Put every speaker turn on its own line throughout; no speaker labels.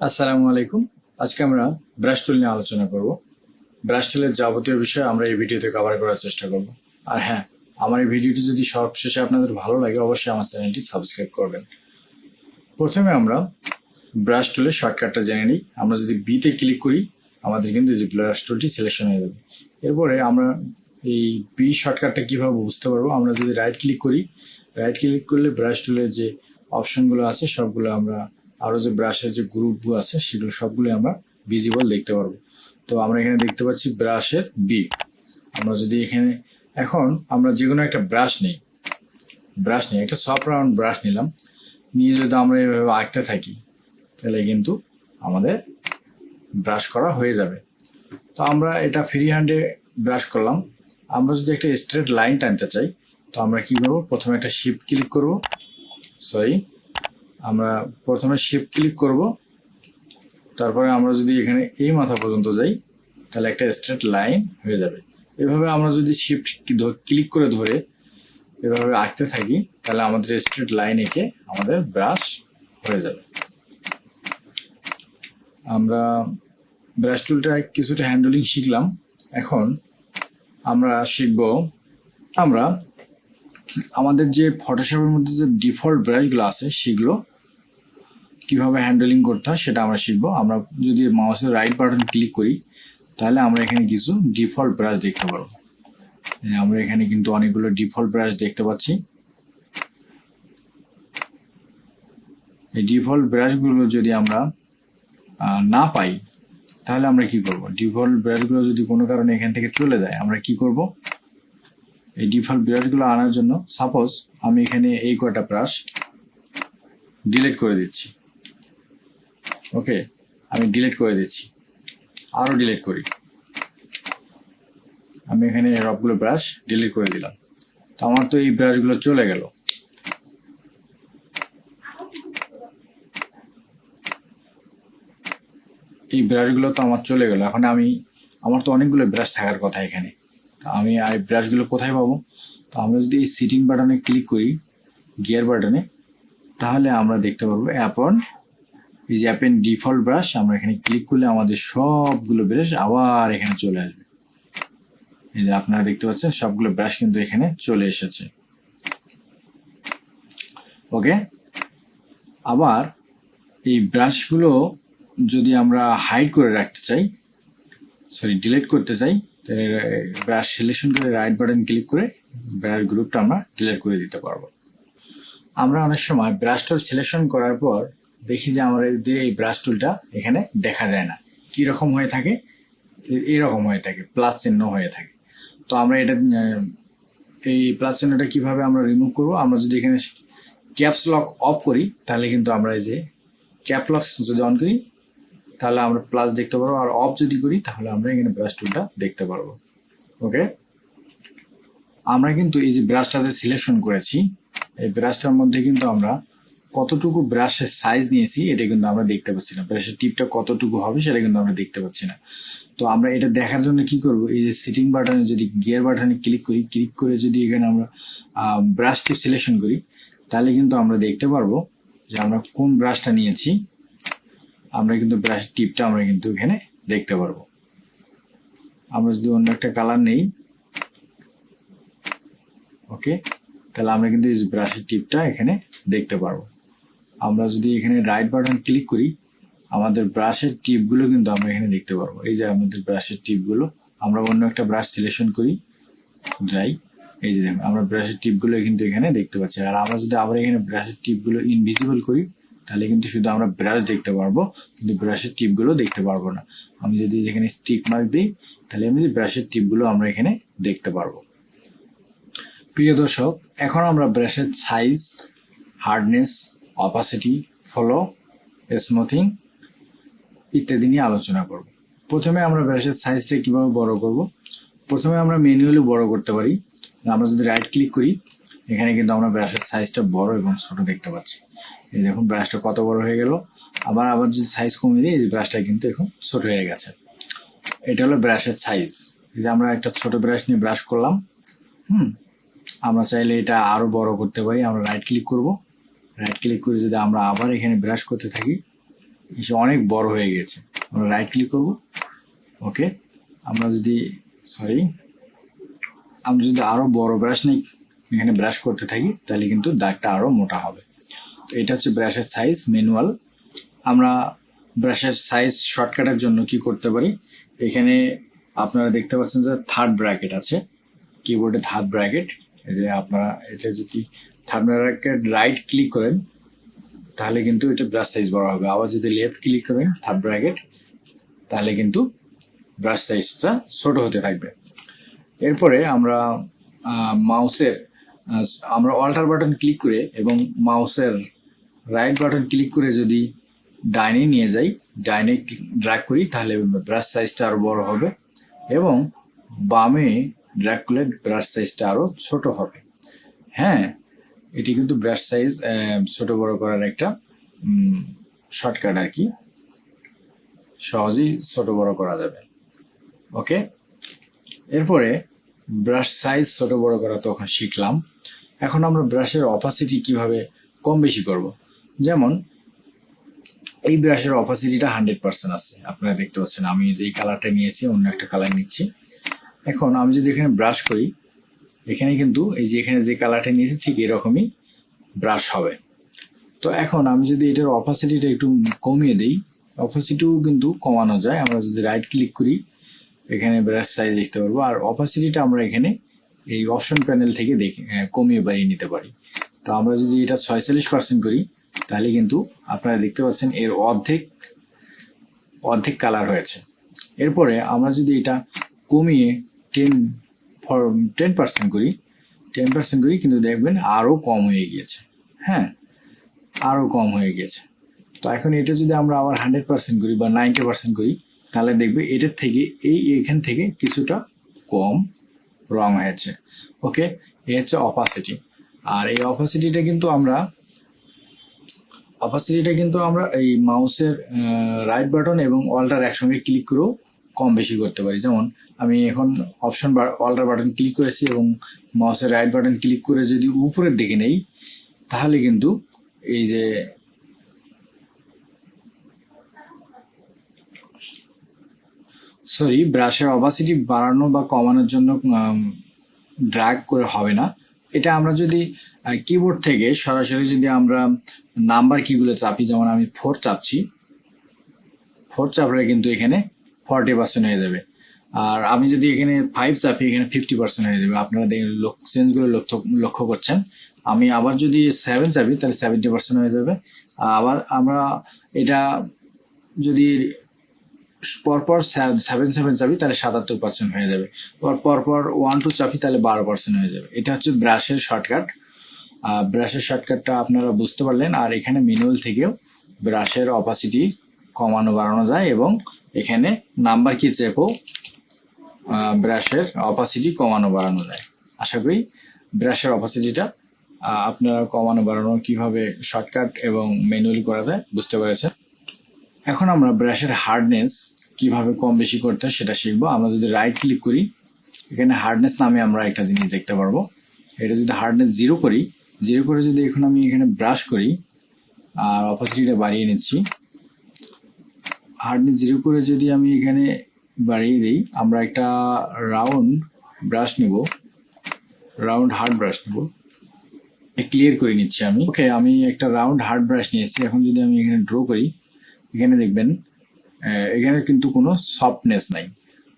আসসালামু আলাইকুম। আজকে আমরা ব্রাশ টুল নিয়ে আলোচনা করব। ব্রাশ টুলের যাবতীয় বিষয় আমরা এই ভিডিওতে কভার করার চেষ্টা করব। আর হ্যাঁ আমার এই ভিডিওটি যদি সবশেষে আপনাদের ভালো লাগে, অবশ্যই আমার চ্যানেলটি সাবস্ক্রাইব করবেন। প্রথমে আমরা ব্রাশ টুলের শর্টকাটটা জেনে নিই। আমরা যদি বিতে ক্লিক করি, আমাদের কিন্তু এই যে ব্রাশ টুলটি সিলেকশন হয়ে যাবে। এরপরে আমরা এই বি শর্টকাটটা কীভাবে বুঝতে পারব, আমরা যদি রাইট ক্লিক করি রাইট ক্লিক করলে ব্রাশ টুলের যে অপশনগুলো আছে, সবগুলো আমরা আরও যে ব্রাশের যে গ্রুপগুলো আছে, সেগুলো সবগুলো আমরা ভিজিবল দেখতে পারব। তো আমরা এখানে দেখতে পাচ্ছি ব্রাশের বি আমরা যদি এখানে, এখন আমরা যে কোনো একটা ব্রাশ নিই ব্রাশ নিই, একটা সফট রাউন্ড ব্রাশ নিলাম। নিয়ে যদি আমরা এভাবে আঁকতে থাকি, তাহলে কিন্তু আমাদের ব্রাশ করা হয়ে যাবে। তো আমরা এটা ফ্রি হ্যান্ডে ব্রাশ করলাম। আমরা যদি একটা স্ট্রেট লাইন টানতে চাই, তো আমরা কি করব? প্রথমে একটা শিপ ক্লিক করব। সরি আমরা প্রথমে শিপ ক্লিক করব। তারপরে আমরা যদি এখানে এই মাথা পর্যন্ত যাই, তাহলে একটা স্ট্রেট লাইন হয়ে যাবে। এভাবে আমরা যদি শিফট ক্লিক করে ধরে এভাবে আঁকতে থাকি, তাহলে আমাদের স্ট্রেট লাইন এঁকে আমাদের ব্রাশ হয়ে যাবে। আমরা ব্রাশ টুলটা কিছুটা হ্যান্ডলিং শিখলাম। এখন আমরা শিখব, আমরা আমাদের যে ফটোশপের মধ্যে যে ডিফল্ট ব্রাশগুলো আছে, সেগুলো কীভাবে হ্যান্ডেলিং করতে হয় সেটা আমরা শিখব। আমরা যদি মাউসের রাইট বাটন ক্লিক করি, তাহলে আমরা এখানে কিছু ডিফল্ট ব্রাশ দেখতে পারব। আমরা এখানে কিন্তু অনেকগুলো ডিফল্ট ব্রাশ দেখতে পাচ্ছি। এই ডিফল্ট ব্রাশগুলো যদি আমরা না পাই, তাহলে আমরা কি করব? ডিফল্ট ব্রাশগুলো যদি কোনো কারণে এখান থেকে চলে যায়, আমরা কি করব? এই ডিফল্ট ব্রাশগুলো আনার জন্য সাপোজ আমি এখানে এই কয়টা ব্রাশ ডিলিট করে দিচ্ছি। ওকে আমি ডিলিট করে দিচ্ছি। আরও ডিলিট করি। আমি এখানে সবগুলো ব্রাশ ডিলিট করে দিলাম। তো আমার তো এই ব্রাশগুলো চলে গেল। এই ব্রাশগুলো তো আমার চলে গেল। এখন আমি, আমার তো অনেকগুলো ব্রাশ থাকার কথা এখানে। আমি আর ব্রাশগুলো কোথায় পাবো? তো আমরা যদি এই সিটিং বাটনে ক্লিক করি গিয়ার বাটনে তাহলে আমরা দেখতে পারব অ্যাপন এই যে অ্যাপেন ডিফল্ট ব্রাশ আমরা এখানে ক্লিক করলে আমাদের সবগুলো ব্রাশ আবার এখানে চলে আসবে। এই যে আপনারা দেখতে পাচ্ছেন, সবগুলো ব্রাশ কিন্তু এখানে চলে এসেছে। ওকে আবার এই ব্রাশগুলো যদি আমরা হাইড করে রাখতে চাই সরি ডিলিট করতে চাই ব্রাশ সিলেকশন করে রাইট বাটন ক্লিক করে ব্রাশ গ্রুপটা আমরা ডিলিট করে দিতে পারব। আমরা অনেক সময় ব্রাশ টুল সিলেকশন করার পর দেখি যে আমাদের এই ব্রাশ টুলটা এখানে দেখা যায় না। কি রকম হয়ে থাকে? এরকম হয়ে থাকে প্লাস চিহ্ন হয়ে থাকে। তো আমরা এটা এই প্লাস চিহ্নটা কীভাবে আমরা রিমুভ করব? আমরা যদি এখানে ক্যাপস লক অফ করি, তাহলে কিন্তু আমরা এই যে ক্যাপ লক যদি অন করি তাহলে আমরা প্লাস দেখতে পারব, আর অফ যদি করি, তাহলে আমরা এখানে ব্রাশ টুলটা দেখতে পারব। ওকে আমরা কিন্তু এই যে ব্রাশটা যে সিলেকশন করেছি, এই ব্রাশটার মধ্যে কিন্তু আমরা কতটুকু ব্রাশের সাইজ নিয়েছি, এটা কিন্তু আমরা দেখতে পাচ্ছি না। ব্রাশের টিপটা কতটুকু হবে, সেটা কিন্তু আমরা দেখতে পাচ্ছি না। তো আমরা এটা দেখার জন্য কি করব? এই যে সিটিং বাটনে যদি গিয়ার বাটনে ক্লিক করি ক্লিক করে যদি এখানে আমরা ব্রাশ টিপ সিলেকশন করি, তাহলে কিন্তু আমরা দেখতে পারব যে আমরা কোন ব্রাশটা নিয়েছি। আমরা কিন্তু ব্রাশ টিপটা আমরা কিন্তু এখানে দেখতে পারব। আমরা যদি অন্য একটা কালার নেই ওকে তাহলে আমরা কিন্তু এই ব্রাশের টিপটা এখানে দেখতে পারব। আমরা যদি এখানে রাইট বাটন ক্লিক করি, আমাদের ব্রাশের টিপগুলো কিন্তু আমরা এখানে দেখতে পারব। এই যে আমাদের ব্রাশের টিপগুলো, আমরা অন্য একটা ব্রাশ সিলেকশন করি ড্রাই এই যে আমরা ব্রাশের টিপগুলো কিন্তু এখানে দেখতে পাচ্ছি। আর আমরা যদি আবার এখানে ব্রাশের টিপগুলো ইনভিজিবল করি তাহলে কিন্তু শুধু আমরা ব্রাশ দেখতে পারব, কিন্তু ব্রাশের টিপগুলো দেখতে পারব না। আমি যদি এখানে স্টিক মার্ক দিই, তাহলে আমি ব্রাশের টিপগুলো আমরা এখানে দেখতে পারব। প্রিয় দর্শক, এখন আমরা ব্রাশের size hardness opacity flow smoothing ইত্যাদি নিয়ে আলোচনা করব। প্রথমে আমরা ব্রাশের সাইজটা কীভাবে বড় করব? প্রথমে আমরা ম্যানুয়ালি বড় করতে পারি। আমরা যদি রাইট ক্লিক করি, এখানে কিন্তু আমরা ব্রাশের সাইজটা বড় এবং ছোট দেখতে পাচ্ছি। এই দেখুন ব্রাশটা কত বড় হয়ে গেল। আবার আবার যদি সাইজ কমিয়ে দিই, এই ব্রাশটা কিন্তু এখন ছোট হয়ে গেছে। এটা হলো ব্রাশের সাইজ যে আমরা একটা ছোট ব্রাশ নিয়ে ব্রাশ করলাম, হুম? আমরা চাইলে এটা আরও বড় করতে পারি। আমরা রাইট ক্লিক করব। রাইট ক্লিক করে যদি আমরা আবার এখানে ব্রাশ করতে থাকি, এসে অনেক বড় হয়ে গেছে। আমরা রাইট ক্লিক করব। ওকে? আমরা যদি সরি আমরা যদি আরও বড় ব্রাশ নিই এখানে ব্রাশ করতে থাকি, তাহলে কিন্তু দাগটা আরও মোটা হবে। এটা হচ্ছে ব্রাশের সাইজ ম্যানুয়াল আমরা ব্রাশের সাইজ শর্টকাটের জন্য কি করতে পারি? এখানে আপনারা দেখতে পাচ্ছেন যে থার্ড ব্র্যাকেট আছে কিবোর্ডে থার্ড ব্র্যাকেট এই যে আপনারা, এটা যদি থার্ড ব্র্যাকেট রাইট ক্লিক করেন, তাহলে কিন্তু এটা ব্রাশ সাইজ বড় হবে। আবার যদি লেফট ক্লিক করেন থার্ড ব্র্যাকেট তাহলে কিন্তু ব্রাশ সাইজটা ছোট হতে থাকবে। এরপরে আমরা মাউসের আমরা অল্টার বাটন ক্লিক করে এবং মাউসের রাইট বাটন ক্লিক করে যদি ডাইনে নিয়ে যাই, ডাইনে ড্র্যাগ করি, তাহলে ব্রাশ সাইজটা আরও বড় হবে এবং বামে ড্র্যাগ করলে ব্রাশ সাইজটা আরও ছোট হবে। হ্যাঁ এটি কিন্তু ব্রাশ সাইজ ছোট বড় করার একটা শর্টকাট আর কি। সহজেই ছোট বড় করা যাবে। ওকে এরপরে ব্রাশ সাইজ ছোট বড় করা তখন শিখলাম। এখন আমরা ব্রাশের অপাসিটি কীভাবে কম বেশি করব? যেমন, এই ব্রাশের অপাসিটিটা হান্ড্রেড পার্সেন্ট আছে। আপনারা দেখতে পাচ্ছেন, আমি এই কালারটা নিয়েছি, অন্য একটা কালার নিচ্ছি। এখন আমি যদি এখানে ব্রাশ করি, এখানে কিন্তু এই যে এখানে যে কালারটা নিয়েছি, ঠিক এরকমই ব্রাশ হবে। তো এখন আমি যদি এটার অপাসিটিটা একটু কমিয়ে দিই অপাসিটিও কিন্তু কমানো যায়। আমরা যদি রাইট ক্লিক করি, এখানে ব্রাশ সাইজ দেখতে পারব। আর অপাসিটিটা আমরা এখানে এই অপশন প্যানেল থেকে দেখে, কমিয়ে বাড়িয়ে নিতে পারি। তো আমরা যদি এটা ছয়চল্লিশ পার্সেন্ট করি তাহলে কিন্তু আপনারা দেখতে পাচ্ছেন এর অর্ধেক অর্ধেক কালার হয়েছে। এরপরে আমরা যদি এটা কমিয়ে টেন ফর টেন পার্সেন্ট করি টেন পার্সেন্ট করি কিন্তু দেখবেন আরও কম হয়ে গিয়েছে। হ্যাঁ আরও কম হয়ে গিয়েছে। তো এখন এটা যদি আমরা আবার হান্ড্রেড পার্সেন্ট করি বা নাইনটি পার্সেন্ট করি, তাহলে দেখবে এটার থেকে, এই এখান থেকে কিছুটা কম রং হয়েছে। ওকে এ হচ্ছে অপাসিটি আর এই অপাসিটিটা কিন্তু আমরা অপাসিটিটা কিন্তু আমরা এই মাউসের রাইট বাটন এবং অল্টার একসঙ্গে ক্লিক করেও কম বেশি করতে পারি। যেমন, আমি এখন অপশন অল্টার বাটন ক্লিক করেছি এবং মাউসের রাইট বাটন ক্লিক করে যদি উপরের দিকে নেই, তাহলে কিন্তু এই যে সরি ব্রাশের অপাসিটি বাড়ানো বা কমানোর জন্য ড্র্যাগ করে হবে না। এটা আমরা যদি কিবোর্ড থেকে সরাসরি যদি আমরা নাম্বার কিগুলো চাপি? যেমন আমি ফোর চাপছি। ফোর চাপলে কিন্তু এখানে ফর্টি পার্সেন্ট হয়ে যাবে। আর আমি যদি এখানে ফাইভ চাপি, এখানে ফিফটি পার্সেন্ট হয়ে যাবে। আপনারা চেঞ্জগুলো লক্ষ্য লক্ষ্য করছেন। আমি আবার যদি সেভেন চাপি, তাহলে সেভেন্টি পার্সেন্ট হয়ে যাবে। আবার আমরা এটা যদি পরপর সেভেন সেভেন চাপি, তাহলে সাতাত্তর পার্সেন্ট হয়ে যাবে। পরপর ওয়ান টু চাপি, তাহলে বারো পার্সেন্ট হয়ে যাবে। এটা হচ্ছে ব্রাশের শর্টকাট ব্রাশের শর্টকাটটা আপনারা বুঝতে পারলেন, আর এখানে ম্যানুয়াল থেকেও ব্রাশের অপাসিটি কমানো, বাড়ানো যায় এবং এখানে নাম্বার কি চেপেও ব্রাশের অপাসিটি কমানো, বাড়ানো যায়। আশা করি ব্রাশের অপাসিটিটা আপনারা কমানো, বাড়ানো, কীভাবে শর্টকাট এবং ম্যানুয়ালি করা যায় বুঝতে পেরেছেন। এখন আমরা ব্রাশের হার্ডনেস কীভাবে কম বেশি করতে হয় সেটা শিখব। আমরা যদি রাইট ক্লিক করি, এখানে হার্ডনেস নামে আমরা একটা জিনিস দেখতে পারব। এটা যদি হার্ডনেস জিরো করি জিরো করে যদি এখন আমি এখানে ব্রাশ করি, আর অপাসিটিটা বাড়িয়ে নিচ্ছি হার্ডনেস জিরো করে যদি আমি এখানে বাড়িয়ে দিই, আমরা একটা রাউন্ড ব্রাশ নিব রাউন্ড হার্ড ব্রাশ নিব ক্লিয়ার করে নিচ্ছি আমি। ওকে আমি একটা রাউন্ড হার্ড ব্রাশ নিয়েছি, এখন যদি আমি এখানে ড্র করি, এখানে দেখবেন এখানে কিন্তু কোনো সফটনেস নাই।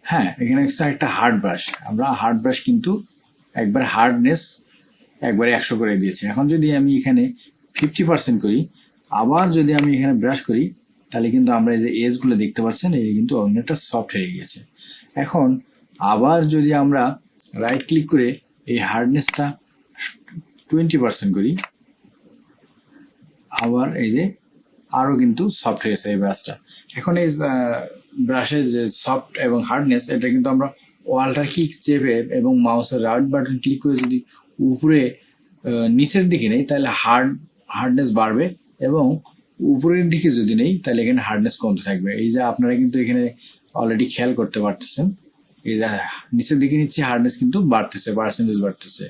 হ্যাঁ এখানে একটা হার্ড ব্রাশ আমরা হার্ড ব্রাশ কিন্তু একবার হার্ডনেস একবারে একশো করে দিয়েছে। এখন যদি আমি এখানে ফিফটি পার্সেন্ট করি, আবার যদি আমি এখানে ব্রাশ করি, তাহলে কিন্তু আমরা এই যে এজগুলো দেখতে পাচ্ছেন এটা কিন্তু অনেকটা সফট হয়ে গেছে এখন আবার যদি আমরা রাইট ক্লিক করে এই হার্ডনেসটা টোয়েন্টি পার্সেন্ট করি, আবার এই যে আরও কিন্তু সফট হয়েছে এই ব্রাশটা এখন এই ব্রাশের যে সফট এবং হার্ডনেস এটা কিন্তু আমরা ওয়ালটার কিক চেপে এবং মাউসের রাইট বাটন ক্লিক করে যদি উপরে নিচের দিকে নেই, তাহলে হার্ড হার্ডনেস বাড়বে এবং উপরের দিকে যদি নেই, তাহলে এখানে হার্ডনেস কমতে থাকবে। এই যে আপনারা কিন্তু এখানে অলরেডি খেয়াল করতে পারতেছেন। এই যে নিচের দিকে নিচ্ছে হার্ডনেস কিন্তু বাড়তেছে পার্সেন্টেজ বাড়তেছে।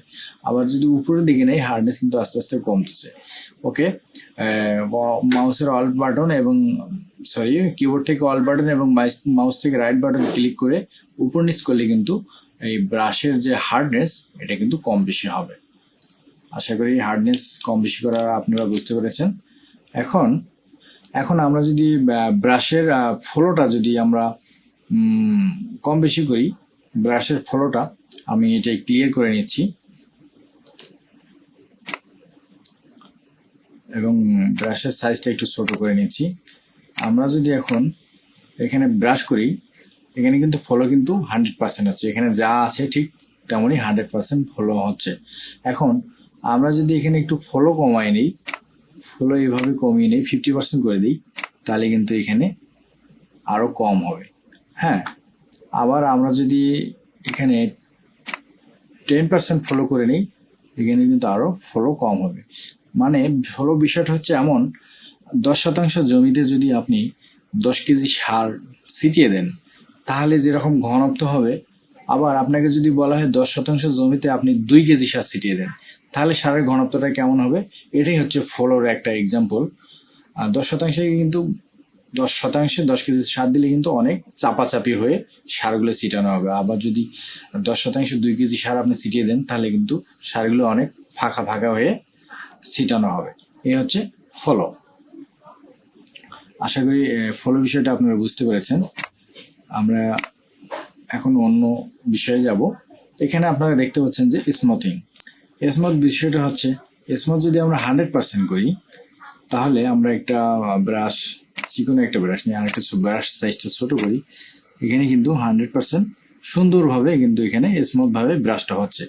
আবার যদি উপরের দিকে নেই হার্ডনেস কিন্তু আস্তে আস্তে কমতেছে। ওকে মাউসের অল্ট বাটন এবং সরি কিবোর্ড থেকে অল বাটন এবং মাউস থেকে রাইট বাটন ক্লিক করে উপর নিচ করলে কিন্তু এই ব্রাশের যে হার্ডনেস এটা কিন্তু কম বেশি হবে। আশা করি হার্ডনেস কম বেশি করা আপনারা বুঝতে পেরেছেন। এখন এখন আমরা যদি ব্রাশের ফ্লোটা যদি আমরা কম বেশি করি ব্রাশের ফ্লোটা, আমি এটা ক্লিয়ার করে নিচ্ছি। এবং ব্রাশের সাইজটা একটু ছোট করে নিচ্ছি। আমরা যদি এখন এখানে ব্রাশ করি এখানে কিন্তু ফলো কিন্তু হান্ড্রেড পার্সেন্ট হচ্ছে এখানে যা আছে ঠিক তেমনই হান্ড্রেড পার্সেন্ট ফলো হচ্ছে। এখন আমরা যদি এখানে একটু ফলো কমাই নিই ফলো এইভাবে কমিয়ে নিই ফিফটি পার্সেন্ট করে দিই, তাহলে কিন্তু এখানে আরও কম হবে। হ্যাঁ আবার আমরা যদি এখানে টেন পার্সেন্ট ফলো করে নিই, এখানে কিন্তু আরও ফলো কম হবে। মানে ফলো বিষয়টা হচ্ছে এমন, দশ শতাংশ জমিতে যদি আপনি দশ কেজি সার ছিটিয়ে দেন তাহলে যেরকম ঘনত্ব হবে, আবার আপনাকে যদি বলা হয় দশ শতাংশ জমিতে আপনি দুই কেজি সার ছিটিয়ে দেন, তাহলে সারের ঘনত্বটা কেমন হবে? এটাই হচ্ছে ফলোর একটা এক্সাম্পল আর দশ শতাংশে কিন্তু, দশ শতাংশে দশ কেজি সার দিলে কিন্তু অনেক চাপাচাপি হয়ে সারগুলো ছিটানো হবে। আবার যদি দশ শতাংশ দুই কেজি সার আপনি ছিটিয়ে দেন, তাহলে কিন্তু সারগুলো অনেক ফাঁকা ফাঁকা হয়ে ছিটানো হবে। এই হচ্ছে ফলো আশা করি ফলো বিষয়টা আপনারা বুঝতে পেরেছেন। আমরা এখন অন্য বিষয়ে যাব। এখানে আপনারা দেখতে পাচ্ছেন যে স্মুথিং স্মুথ বিষয়টা হচ্ছে স্মুথ যদি আমরা হান্ড্রেড পার্সেন্ট করি, তাহলে আমরা একটা ব্রাশ চিকনো একটা ব্রাশ নিয়ে আরেকটা ব্রাশ সাইজটা ছোটো করি, এখানে কিন্তু হান্ড্রেড পার্সেন্ট সুন্দরভাবে কিন্তু এখানে স্মুথভাবে ব্রাশটা হচ্ছে।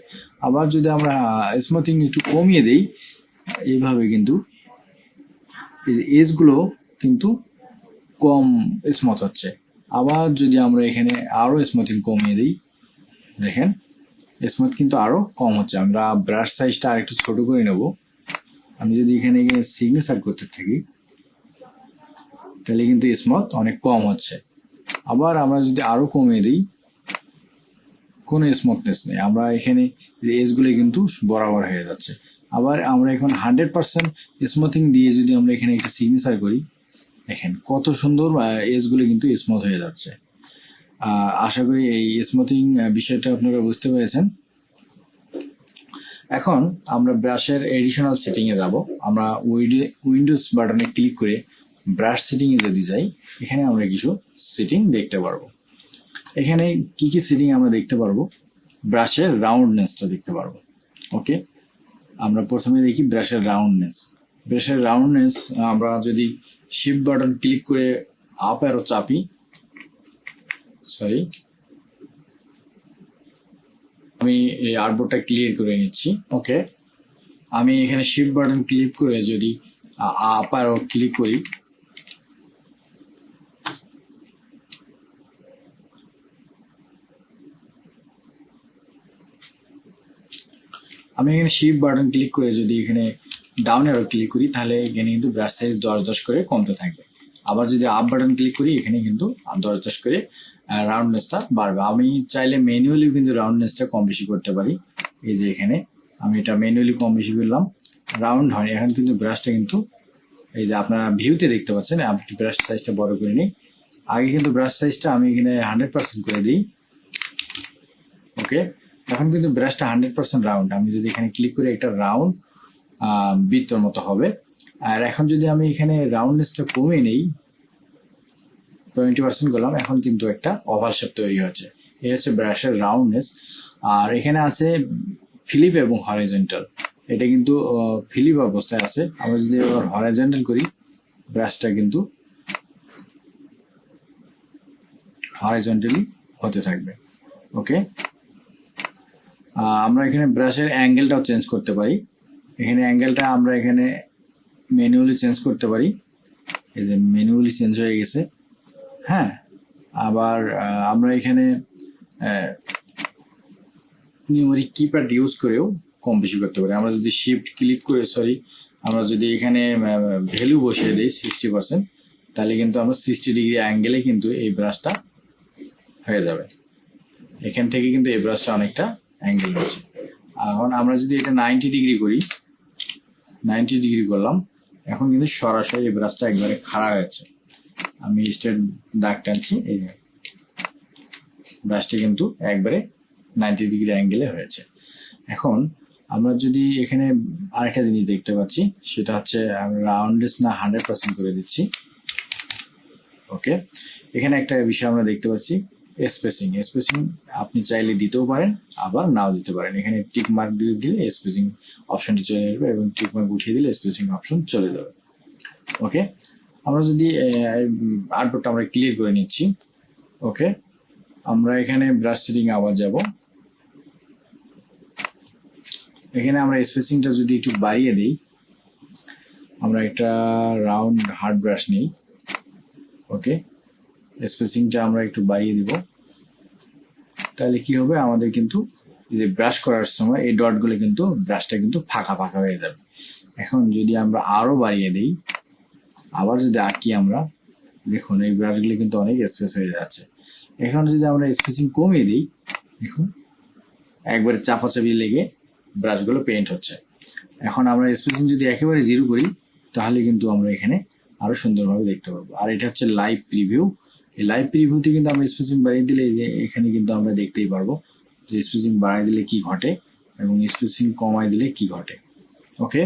আবার যদি আমরা স্মুথিং একটু কমিয়ে দিই, এইভাবে কিন্তু এই যে এজগুলো কিন্তু কম স্মুথ হচ্ছে। আবার যদি আমরা এখানে আরও স্মুথিং কমিয়ে দিই, দেখেন স্মুথ কিন্তু আরও কম হচ্ছে। আমরা ব্রাশ সাইজটা আরেকটু ছোট করে নেব। আমি যদি এখানে গিয়ে সিগনেচার করতে থাকি, তাহলে কিন্তু স্মুথ অনেক কম হচ্ছে। আবার আমরা যদি আরও কমিয়ে দিই, কোনো স্মুথনেস নেই। আমরা এখানে এজগুলো কিন্তু বরাবর হয়ে যাচ্ছে। আবার আমরা এখন হান্ড্রেড পার্সেন্ট স্মুথিং দিয়ে যদি আমরা এখানে একটা সিগনেচার করি দেখেন, কত সুন্দর এজগুলো কিন্তু স্মুথ হয়ে যাচ্ছে। আশা করি এই স্মুথিং বিষয়টা আপনারা বুঝতে পেরেছেন। এখন আমরা ব্রাশের এডিশনাল সেটিংয়ে যাব। আমরা উইন্ডোজ বাটনে ক্লিক করে ব্রাশ সেটিংয়ে যদি যাই, এখানে আমরা কিছু সেটিং দেখতে পারব। এখানে কি কি সেটিং আমরা দেখতে পারব? ব্রাশের রাউন্ডনেসটা দেখতে পারব। ওকে আমরা প্রথমে দেখি ব্রাশের রাউন্ডনেস ব্রাশের রাউন্ডনেস আমরা যদি শিফট বাটন ক্লিক করে আপ অ্যারো চাপি। সরি আমি এই আর্টবোর্ডটা ক্লিয়ার করে নিচ্ছি। ওকে আমি এখানে শিফট বাটন ক্লিক করে যদি আপ অ্যারো ক্লিক করি। আমি এখানে শিফট বাটন ক্লিক করে যদি এখানে ডাউন অ্যারো ক্লিক করি, তাহলে এখানে কিন্তু ব্রাশ সাইজ দশ দশ করে কমতে থাকবে। আবার যদি আপ বাটন ক্লিক করি, এখানে কিন্তু দশ দশ করে রাউন্ডনেসটা বাড়বে। আমি চাইলে ম্যানুয়ালি কিন্তু রাউন্ডনেসটা কম বেশি করতে পারি। এই যে এখানে আমি এটা ম্যানুয়ালি কম বেশি করলাম। রাউন্ড হয়নি, এখন কিন্তু ব্রাশটা কিন্তু এই যে আপনারা ভিউতে দেখতে পাচ্ছেন আপনি ব্রাশ সাইজটা বড় করে নিই। আগে কিন্তু ব্রাশ সাইজটা আমি এখানে হান্ড্রেড পার্সেন্ট করে দিই। ওকে এখন কিন্তু ব্রাশটা হান্ড্রেড পার্সেন্ট রাউন্ড আমি যদি এখানে ক্লিক করি একটা রাউন্ড বৃত্তর মতো হবে। আর এখন যদি আমি এখানে রাউন্ডনেসটা কমিয়ে নেই টোয়েন্টি পার্সেন্ট করলাম, এখন কিন্তু একটা ওভাল শেপ তৈরি হয়েছে। এই হচ্ছে ব্রাশের রাউন্ডনেস আর এখানে আছে ফিলিপ এবং হরিজেন্টাল এটা কিন্তু ফিলিপ অবস্থায় আছে। আমরা যদি এবার হরিজেন্টাল করি, ব্রাশটা কিন্তু হরিজেন্টালি হতে থাকবে। ওকে আমরা এখানে ব্রাশের অ্যাঙ্গেলটাও চেঞ্জ করতে পারি। এখানে অ্যাঙ্গেলটা আমরা এখানে ম্যানুয়ালি চেঞ্জ করতে পারি। এই যে ম্যানুয়ালি চেঞ্জ হয়ে গেছে। হ্যাঁ? আবার আমরা এখানে নিউমেরিক কিপ্যাড ইউজ করেও কম বেশি করতে পারি। আমরা যদি শিফট ক্লিক করে সরি আমরা যদি এখানে ভ্যালু বসিয়ে দিই সিক্সটি পার্সেন্ট তাহলে কিন্তু আমরা সিক্সটি ডিগ্রি অ্যাঙ্গেলে কিন্তু এই ব্রাশটা হয়ে যাবে। এখান থেকে কিন্তু এই ব্রাশটা অনেকটা অ্যাঙ্গেল রয়েছে এখন আমরা যদি এটা নাইনটি ডিগ্রি করি নাইনটি ডিগ্রি করলাম। এখন কিন্তু সরাসরি এই ব্রাশটা একবারে খাড়া হয়েছে। আমি স্টেট দাগ টানছি, এই ব্রাশটি কিন্তু একবারে নাইনটি ডিগ্রি অ্যাঙ্গেলে হয়েছে। এখন আমরা যদি এখানে আরেকটা জিনিস দেখতে পাচ্ছি, সেটা হচ্ছে রাউন্ডেস না হান্ড্রেড পার্সেন্ট করে দিচ্ছি। ওকে এখানে একটা বিষয় আমরা দেখতে পাচ্ছি স্পেসিং স্পেসিং আপনি চাইলে দিতেও পারেন, আবার নাও দিতে পারেন। এখানে টিক মার্ক দিয়ে দিলে স্পেসিং অপশনটি চলে আসবে এবং টিক মার্ক উঠিয়ে দিলে স্পেসিং অপশন চলে যাবে। ওকে আমরা যদি আর্টবোর্ডটা আমরা ক্লিয়ার করে নিচ্ছি। ওকে আমরা এখানে ব্রাশ সেটিং আবার যাব। এখানে আমরা স্পেসিংটা যদি একটু বাড়িয়ে দিই, আমরা একটা রাউন্ড হার্ড ব্রাশ নিই। ওকে স্পেসিংটা আমরা একটু বাড়িয়ে দিব। তাহলে কি হবে? আমাদের কিন্তু যে ব্রাশ করার সময় এই ডটগুলো কিন্তু ব্রাশটা কিন্তু ফাঁকা ফাঁকা হয়ে যাবে। এখন যদি আমরা আরও বাড়িয়ে দিই, আবার যদি আঁকি আমরা, দেখুন এই ব্রাশগুলো কিন্তু অনেক স্পেস হয়ে যাচ্ছে। এখন যদি আমরা স্পেসিং কমিয়ে দিই, দেখুন, একবারে চাপাচাপি লেগে ব্রাশগুলো পেইন্ট হচ্ছে। এখন আমরা স্পেসিং যদি একেবারে জিরো করি, তাহলে কিন্তু আমরা এখানে আরও সুন্দরভাবে দেখতে পারব। আর এটা হচ্ছে লাইভ প্রিভিউ এই লাইভ প্রিভিউতে কিন্তু আমরা স্পেসিং বাড়িয়ে দিলে যে এখানে কিন্তু আমরা দেখতেই পারব যে স্পেসিং বাড়াই দিলে কি ঘটে এবং স্পেসিং কমাই দিলে কি ঘটে। ওকে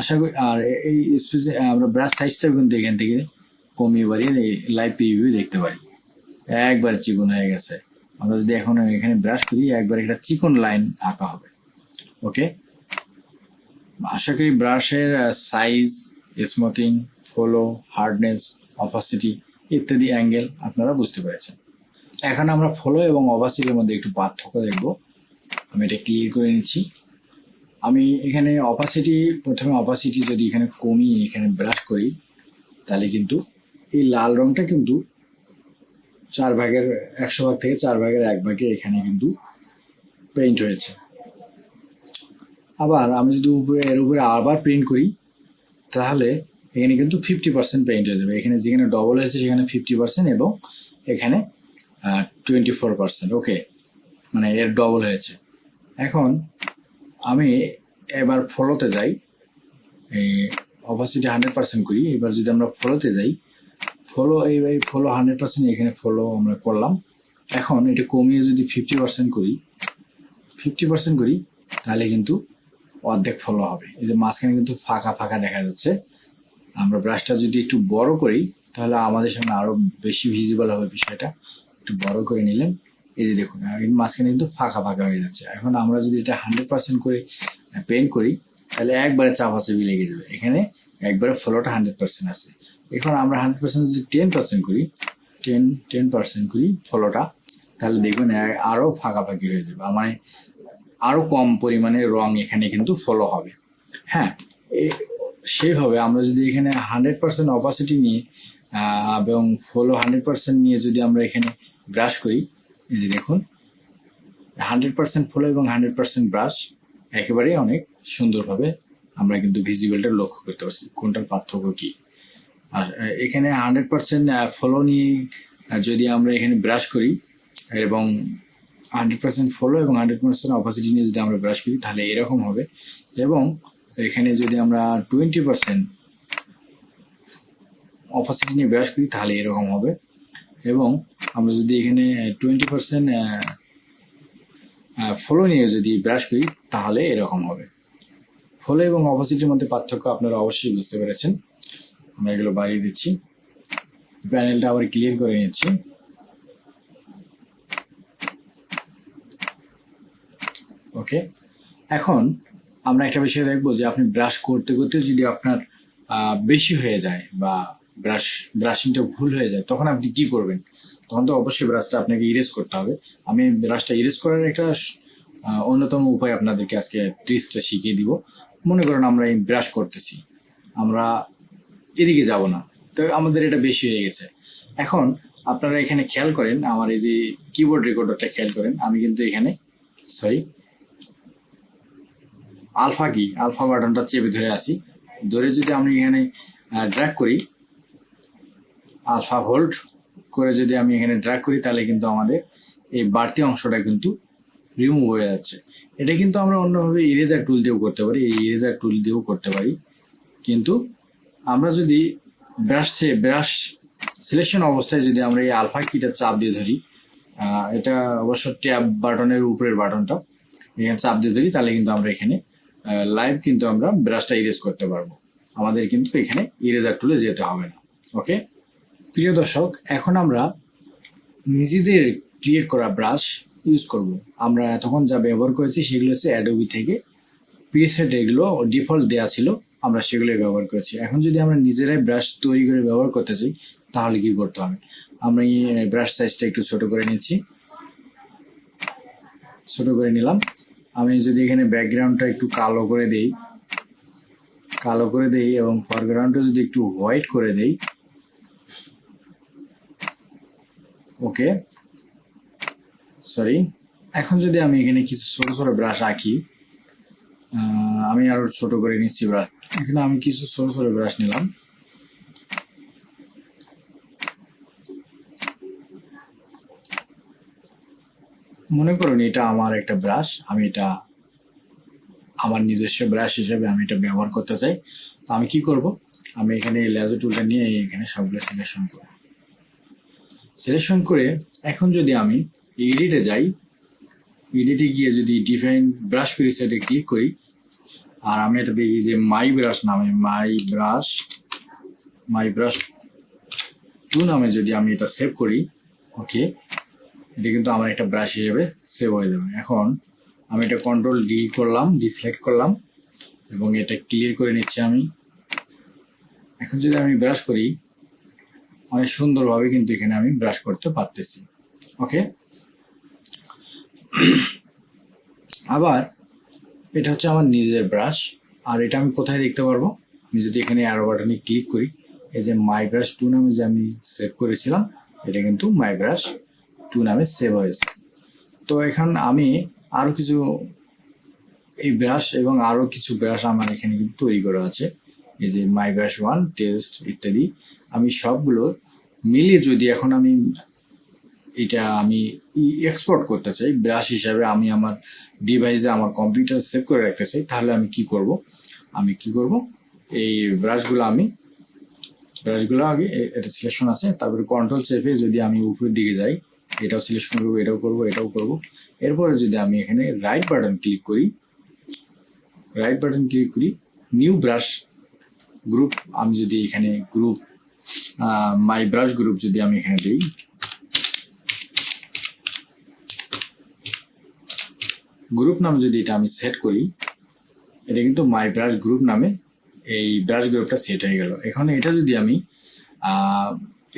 আশা করি আর এই স্পেসিং আমরা ব্রাশ সাইজটাও কিন্তু এখান থেকে কমিয়ে বাড়িয়ে লাইভ প্রিভিউ দেখতে পারি। একবার চিকন হয়ে গেছে। আমরা যদি এখন এখানে ব্রাশ করি, একবার একটা চিকন লাইন আঁকা হবে। ওকে আশা করি ব্রাশের size smoothing flow hardness opacity ইত্যাদি অ্যাঙ্গেল আপনারা বুঝতে পেরেছেন। এখন আমরা ফলো এবং অপাসিটির মধ্যে একটু পার্থক্য দেখব। আমি এটা ক্লিয়ার করে নিচ্ছি। আমি এখানে অপাসিটি প্রথমে অপাসিটি যদি এখানে কমিয়ে এখানে ব্রাশ করি, তাহলে কিন্তু এই লাল রংটা কিন্তু চার ভাগের একশো ভাগ থেকে চার ভাগের এক ভাগে এখানে কিন্তু পেইন্ট হয়েছে। আবার আমি যদি উপরে, এর উপরে আবার প্রিন্ট করি, তাহলে এখানে কিন্তু ফিফটি পার্সেন্ট পেইন্ট হয়ে যাবে। এখানে যেখানে ডবল হয়েছে, সেখানে ফিফটি পার্সেন্ট এবং এখানে টোয়েন্টি ফোর পার্সেন্ট ওকে মানে এর ডবল হয়েছে। এখন আমি এবার ফলোতে যাই, এই অপাসিটি হান্ড্রেড পার্সেন্ট করি। এবার যদি আমরা ফলোতে যাই ফলো এই এই ফলো হান্ড্রেড পার্সেন্ট এখানে ফলো আমরা করলাম। এখন এটা কমিয়ে যদি ফিফটি পার্সেন্ট করি ফিফটি পার্সেন্ট করি, তাহলে কিন্তু অর্ধেক ফলো হবে। এই যে মাঝখানে কিন্তু ফাঁকা ফাঁকা দেখা যাচ্ছে। আমরা ব্রাশটা যদি একটু বড় করি, তাহলে আমাদের সামনে আরও বেশি ভিজিবল হবে বিষয়টা। একটু বড় করে নিলেন। এই যে দেখুন, আর মাঝখানে কিন্তু ফাঁকা ফাঁকা হয়ে যাচ্ছে। এখন আমরা যদি এটা হান্ড্রেড পার্সেন্ট করে পেন্ট করি, তাহলে একবারে চাপাচাপি লেগে যাবে। এখানে একবারে ফলোটা হান্ড্রেড পার্সেন্ট আছে। এখন আমরা হান্ড্রেড পার্সেন্ট যদি টেন পার্সেন্ট করি টেন টেন পার্সেন্ট করি ফলোটা তাহলে দেখবেন আরও আরও ফাঁকাফাঁকি হয়ে যাবে। মানে আরও কম পরিমাণে রং এখানে কিন্তু ফলো হবে। হ্যাঁ সেইভাবে আমরা যদি এখানে হান্ড্রেড পার্সেন্ট অপাসিটি নিয়ে এবং ফলো হান্ড্রেড পার্সেন্ট নিয়ে যদি আমরা এখানে ব্রাশ করি, এই যে দেখুন হান্ড্রেড পার্সেন্ট ফলো এবং হান্ড্রেড পার্সেন্ট ব্রাশ একেবারেই অনেক সুন্দরভাবে আমরা কিন্তু ভিজিবলটা লক্ষ্য করতে পারছি, কোনটার পার্থক্য কী? আর এখানে হান্ড্রেড পার্সেন্ট ফলো নিয়ে যদি আমরা এখানে ব্রাশ করি, এবং হান্ড্রেড পার্সেন্ট ফলো এবং হান্ড্রেড পার্সেন্ট অপোজিট নিয়ে যদি আমরা ব্রাশ করি, তাহলে এরকম হবে, এবং এখানে যদি আমরা টোয়েন্টি পার্সেন্ট অপোজিট নিয়ে ব্রাশ করি, তাহলে এরকম হবে। এবং আমরা যদি এখানে টোয়েন্টি পার্সেন্ট ফলো নিয়ে যদি ব্রাশ করি, তাহলে এরকম হবে। ফলো এবং অপোজিটের মধ্যে পার্থক্য আপনারা অবশ্যই বুঝতে পেরেছেন। আমরা এগুলো বাড়িয়ে দিচ্ছি। প্যানেলটা আবার ক্লিয়ার করে নিচ্ছি। ওকে এখন আমরা একটা বিষয় দেখব যে আপনি ব্রাশ করতে করতে যদি আপনার বেশি হয়ে যায় বা ব্রাশ ব্রাশিংটা ভুল হয়ে যায়, তখন আপনি কি করবেন? তখন তো অবশ্যই ব্রাশটা আপনাকে ইরেজ করতে হবে। আমি ব্রাশটা ইরেজ করার একটা অন্যতম উপায় আপনাদেরকে আজকে ট্রিক্সটা শিখিয়ে দিব। মনে করেন আমরা এই ব্রাশ করতেছি, আমরা এদিকে যাব না, তো আমাদের এটা বেশি হয়ে গেছে। এখন আপনারা এখানে খেয়াল করেন, আমার এই যে কিবোর্ড রেকর্ডারটা খেয়াল করেন, আমি কিন্তু এখানে সরি আলফা কি? আলফা বাটনটা চেপে ধরে আসি। ধরে যদি আমি এখানে ড্র্যাক করি, আলফা হোল্ড করে যদি আমি এখানে ড্র্যাক করি, তাহলে কিন্তু আমাদের এই বাড়তি অংশটা কিন্তু রিমুভ হয়ে যাচ্ছে। এটা কিন্তু আমরা অন্যভাবে ইরেজার টুল দিয়েও করতে পারি, এই ইরেজার টুল দিয়েও করতে পারি। কিন্তু আমরা যদি ব্রাশে ব্রাশ সিলেকশন অবস্থায় যদি আমরা এই আলফা কিটা চাপ দিয়ে ধরি এটা অবশ্য ট্যাব বাটনের উপরের বাটনটা, এখানে চাপ দিয়ে ধরি, তাহলে কিন্তু আমরা এখানে লাইভ কিন্তু আমরা ব্রাশটা ইরেজ করতে পারব। আমাদের কিন্তু এখানে ইরেজার টুলে যেতে হবে না। ওকে প্রিয় দর্শক, এখন আমরা নিজেদের ক্রিয়েট করা ব্রাশ ইউজ করব। আমরা এতক্ষণ যা ব্যবহার করেছি সেগুলো হচ্ছে অ্যাডোবি থেকে প্রিসেট এগুলো ডিফল্ট দেওয়া ছিল, আমরা সেগুলোই ব্যবহার করেছি। এখন যদি আমরা নিজেরাই ব্রাশ তৈরি করে ব্যবহার করতে চাই, তাহলে কি করতে হবে? আমরা এই ব্রাশ সাইজটা একটু ছোট করে নিচ্ছি। ছোট করে নিলাম। আমি যদি এখানে ব্যাকগ্রাউন্ডটা একটু কালো করে দেই, কালো করে দেই এবং ফরগ্রাউন্ডটা যদি একটু হোয়াইট করে দেই ওকে সরি এখন যদি আমি এখানে কিছু ছোট ছোট ব্রাশ আঁকি আমি আরও ছোট করে নিচ্ছি ব্রাশ এখানে আমি কিছু ছোট ছোট ব্রাশ নিলাম। মনে করুন, এটা আমার একটা ব্রাশ আমি এটা আমার নিজস্ব ব্রাশ হিসেবে আমি এটা ব্যবহার করতে চাই। তো আমি কি করব? আমি এখানে এই লেজার টুলটা নিয়ে এখানে সবগুলো সিলেকশন করব সিলেকশন করে এখন যদি আমি এডিটে যাই এডিটে গিয়ে যদি ডিফাইন ব্রাশ প্রিসেটে ক্লিক করি, আর আমি এটা দেখি যে মাই ব্রাশ নামে my brush my brush two নামে যদি আমি এটা সেভ করি ওকে এটা কিন্তু আমার একটা ব্রাশ হিসেবে সেভ হয়ে যাবে। এখন আমি এটা কন্ট্রোল ডি করলাম ডি সিলেক্ট করলাম এবং এটা ক্লিয়ার করে নিচ্ছি আমি। এখন যদি আমি ব্রাশ করি, অনেক সুন্দরভাবে কিন্তু এখানে আমি ব্রাশ করতে পারতেছি। ওকে আবার এটা হচ্ছে আমার নিজের ব্রাশ আর এটা আমি কোথায় দেখতে পারব? আমি যদি এখানে অ্যারো বাটনে ক্লিক করি, এই যে মাই ব্রাশ টু নামে যে আমি সেভ করেছিলাম, এটা কিন্তু মাই ব্রাশ টু নামে সেভ হয়েছে। তো এখন আমি আরও কিছু এই ব্রাশ এবং আরও কিছু ব্রাশ আমার এখানে কিন্তু তৈরি করা আছে। এই যে মাই ব্রাশ ওয়ান টেস্ট ইত্যাদি। আমি সবগুলো মিলিয়ে যদি এখন আমি এটা আমি এক্সপোর্ট করতে চাই ব্রাশ হিসাবে আমি আমার ডিভাইসে আমার কম্পিউটার সেভ করে রাখতে চাই, তাহলে আমি কি করব? আমি কি করব? এই ব্রাশগুলো আমি ব্রাশগুলো আগে এটা সিলেকশন আছে, তারপরে কন্ট্রোল চেপে যদি আমি উপরের দিকে যাই এটাও সিলেকশন করব, এটাও করব এটাও করব। এরপরে যদি আমি এখানে রাইট বাটন ক্লিক করি রাইট বাটন ক্লিক করি নিউ ব্রাশ গ্রুপ আমি যদি এখানে গ্রুপ মাই ব্রাশ গ্রুপ যদি আমি এখানে দিই গ্রুপ নাম যদি এটা আমি সেট করি, এটা কিন্তু মাই ব্রাশ গ্রুপ নামে এই ব্রাশ গ্রুপটা সেট হয়ে গেল। এখন এটা যদি আমি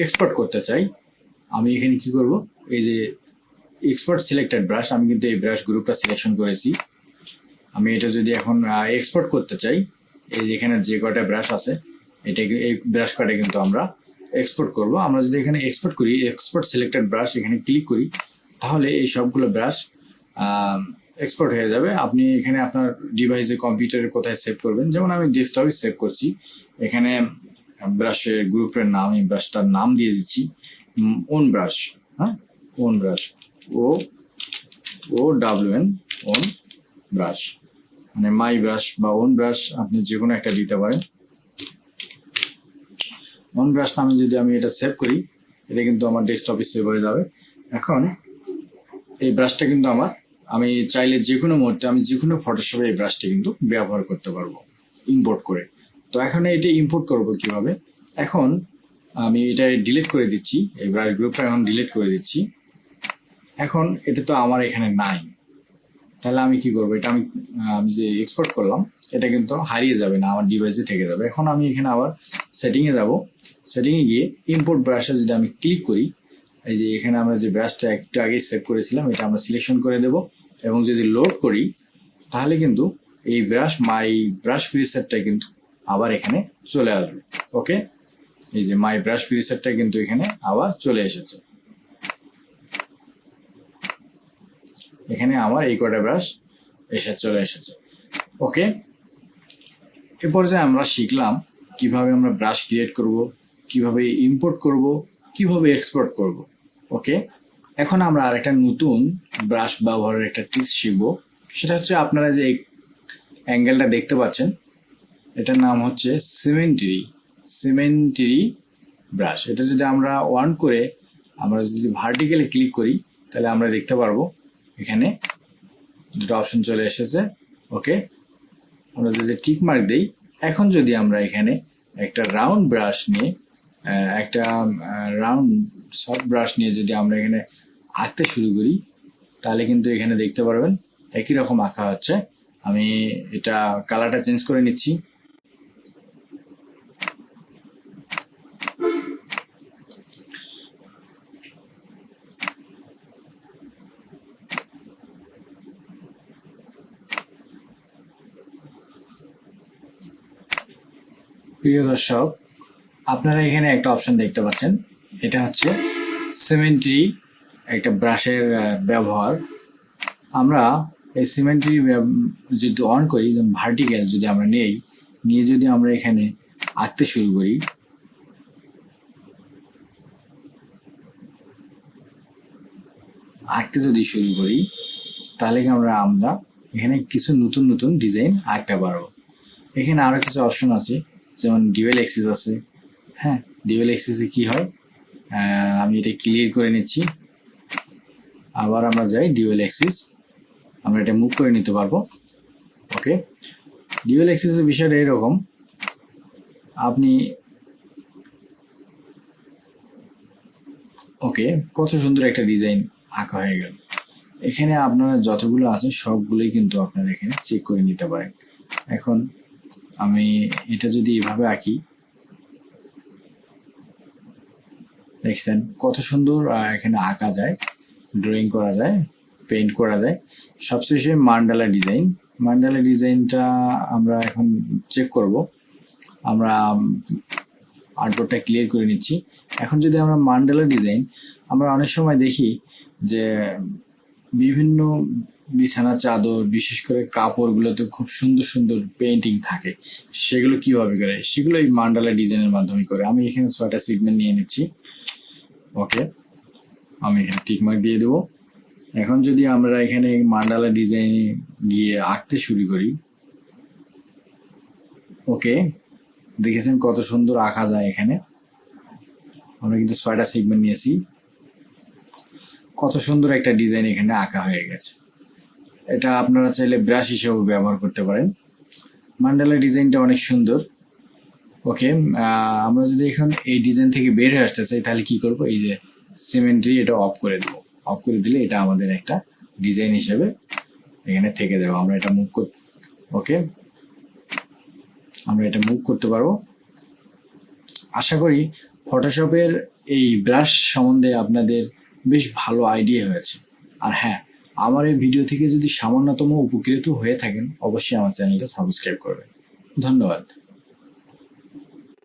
এক্সপোর্ট করতে চাই আমি এখানে কি করব? এই যে এক্সপোর্ট সিলেক্টেড ব্রাশ আমি কিন্তু এই ব্রাশ গ্রুপটা সিলেকশন করেছি। আমি এটা যদি এখন এক্সপোর্ট করতে চাই, এই যে এখানে যে কটা ব্রাশ আছে এটা এই ব্রাশ কয়টা কিন্তু আমরা এক্সপোর্ট করব। আমরা যদি এখানে এক্সপোর্ট করি এক্সপোর্ট সিলেক্টেড ব্রাশ এখানে ক্লিক করি, তাহলে এই সবগুলো ব্রাশ এক্সপোর্ট হয়ে যাবে। আপনি এখানে আপনার ডিভাইসে কম্পিউটারে কোথায় সেভ করবেন? যেমন আমি ডেস্কটপে সেভ করছি। এখানে ব্রাশের গ্রুপের নাম, এই ব্রাশটার নাম দিয়ে দিচ্ছি। ওন ব্রাশ হ্যাঁ? Own brush O O W N own brush মানে মাই ব্রাশ বা ওন ব্রাশ আপনি যে কোনো একটা দিতে পারেন। ওন ব্রাশ নামে যদি আমি এটা সেভ করি, এটা কিন্তু আমার ডেস্কটপে সেভ হয়ে যাবে। এখন এই ব্রাশটা কিন্তু আমার, আমি চাইলে যে কোনো মুহূর্তে আমি যে কোনো ফটোশপে এই ব্রাশটা কিন্তু ব্যবহার করতে পারব ইম্পোর্ট করে। তো এখন এটা ইম্পোর্ট করব কীভাবে? এখন আমি এটা ডিলিট করে দিচ্ছি। এই ব্রাশ গ্রুপটা এখন ডিলিট করে দিচ্ছি। এখন এটা তো আমার এখানে নাই। তাহলে আমি কি করব? এটা আমি আমি যে এক্সপোর্ট করলাম, এটা কিন্তু হারিয়ে যাবে না, আমার ডিভাইসে থেকে যাবে। এখন আমি এখানে আবার সেটিংয়ে যাব। সেটিংয়ে গিয়ে ইম্পোর্ট ব্রাশে যদি আমি ক্লিক করি, এই যে এখানে আমরা যে ব্রাশটা একটু আগে সেভ করেছিলাম, এটা আমরা সিলেকশন করে দেব। এবং যদি লোড করি, তাহলে কিন্তু এই ব্রাশ মাই ব্রাশ প্রিসেটটা কিন্তু আবার এখানে চলে আসবে। ওকে এই যে মাই ব্রাশ প্রিসেটটা কিন্তু এখানে আবার চলে এসেছে। এখানে আমার এই কটা ব্রাশ এসে চলে এসেছে। ওকে এ পর্যায়ে আমরা শিখলাম কীভাবে আমরা ব্রাশ ক্রিয়েট করব, কীভাবে ইম্পোর্ট করব, কীভাবে এক্সপোর্ট করব। ওকে এখন আমরা আরেকটা নতুন ব্রাশ ব্যবহারের একটা টিপস শিখব। সেটা হচ্ছে আপনারা যে অ্যাঙ্গেলটা দেখতে পাচ্ছেন, এটার নাম হচ্ছে সিমেন্টারি সিমেন্টারি ব্রাশ এটা যদি আমরা ওয়ান করে আমরা যদি ভার্টিক্যালি ক্লিক করি, তাহলে আমরা দেখতে পারব এখানে দুটো অপশন চলে এসেছে। ওকে আমরা যদি টিক মার্ক দিই, এখন যদি আমরা এখানে একটা রাউন্ড ব্রাশ নিয়ে একটা রাউন্ড সফট ব্রাশ নিয়ে যদি আমরা এখানে আঁকতে শুরু করি, তাহলে কিন্তু এখানে দেখতে পারবেন একই রকম আঁকা হচ্ছে। আমি এটা কালারটা চেঞ্জ করে নিচ্ছি। প্রিয় দর্শক, আপনারা এখানে একটা অপশন দেখতে পাচ্ছেন। এটা হচ্ছে সিমেন্টারি একটা ব্রাশের ব্যবহার। আমরা এই সিমেন্টারি যদি অন করি, যেমন ভার্টিক্যাল যদি আমরা নেই, নিয়ে যদি আমরা এখানে আঁকতে শুরু করি। আঁকতে যদি শুরু করি, তাহলে আমরা আমরা এখানে কিছু নতুন নতুন ডিজাইন আঁকতে পারব। এখানে আরও কিছু অপশন আছে। যেমন ডিউয়েল এক্সিস আছে হ্যাঁ ডিউয়েল এক্সিসে কি হয়? আমি এটা ক্লিয়ার করে নিচ্ছি। আবার আমরা যাই ডিউয়েল এক্সিস আমরা এটা মুভ করে নিতে পারব। ওকে ডিউয়েল এক্সিসের বিষয়টা এরকম, আপনি ওকে কত সুন্দর একটা ডিজাইন আঁকা হয়ে গেল। এখানে আপনারা যতগুলো আছে সবগুলোই কিন্তু আপনারা এখানে চেক করে নিতে পারেন। এখন আমি এটা যদি এভাবে আঁকি, দেখছেন কত সুন্দর এখানে আঁকা যায় ড্রয়িং করা যায় পেইন্ট করা যায়। সবশেষে মান্ডালা ডিজাইন মান্ডালা ডিজাইনটা আমরা এখন চেক করব। আমরা আর্টবোর্ডটা ক্লিয়ার করে নিচ্ছি। এখন যদি আমরা মান্ডালা ডিজাইন আমরা অনেক সময় দেখি যে বিভিন্ন বিছানা চাদর, বিশেষ করে কাপড়গুলোতে খুব সুন্দর সুন্দর পেন্টিং থাকে। সেগুলো কীভাবে করে? সেগুলো এই মান্ডালা ডিজাইনের মাধ্যমে করে। আমি এখানে ছয়টা সিগমেন্ট নিয়ে নিচ্ছি। ওকে। আমি এখানে টিকমার্ক দিয়ে দেবো। এখন যদি আমরা এখানে মান্ডালা ডিজাইন গিয়ে আঁকতে শুরু করি। ওকে। দেখেছেন কত সুন্দর আঁকা যায় এখানে? আমরা কিন্তু ছয়টা সিগমেন্ট নিয়েছি। কত সুন্দর একটা ডিজাইন এখানে আঁকা হয়ে গেছে। এটা আপনারা চাইলে ব্রাশ হিসেবেও ব্যবহার করতে পারেন। মান্ডালা ডিজাইনটা অনেক সুন্দর। ওকে আমরা যদি এখন এই ডিজাইন থেকে বের হয়ে আসতে চাই, তাহলে কি করব? এই যে সিমেন্টারি এটা অফ করে দেবো। অফ করে দিলে এটা আমাদের একটা ডিজাইন হিসেবে এখানে থেকে যাবে। আমরা এটা মুভ কর ওকে আমরা এটা মুভ করতে পারব। আশা করি ফটোশপের এই ব্রাশ সম্বন্ধে আপনাদের বেশ ভালো আইডিয়া হয়েছে। আর হ্যাঁ আমার এই ভিডিও থেকে যদি সামান্যতম উপকৃত হয়ে থাকেন, অবশ্যই আমার চ্যানেলটা সাবস্ক্রাইব করবেন। ধন্যবাদ।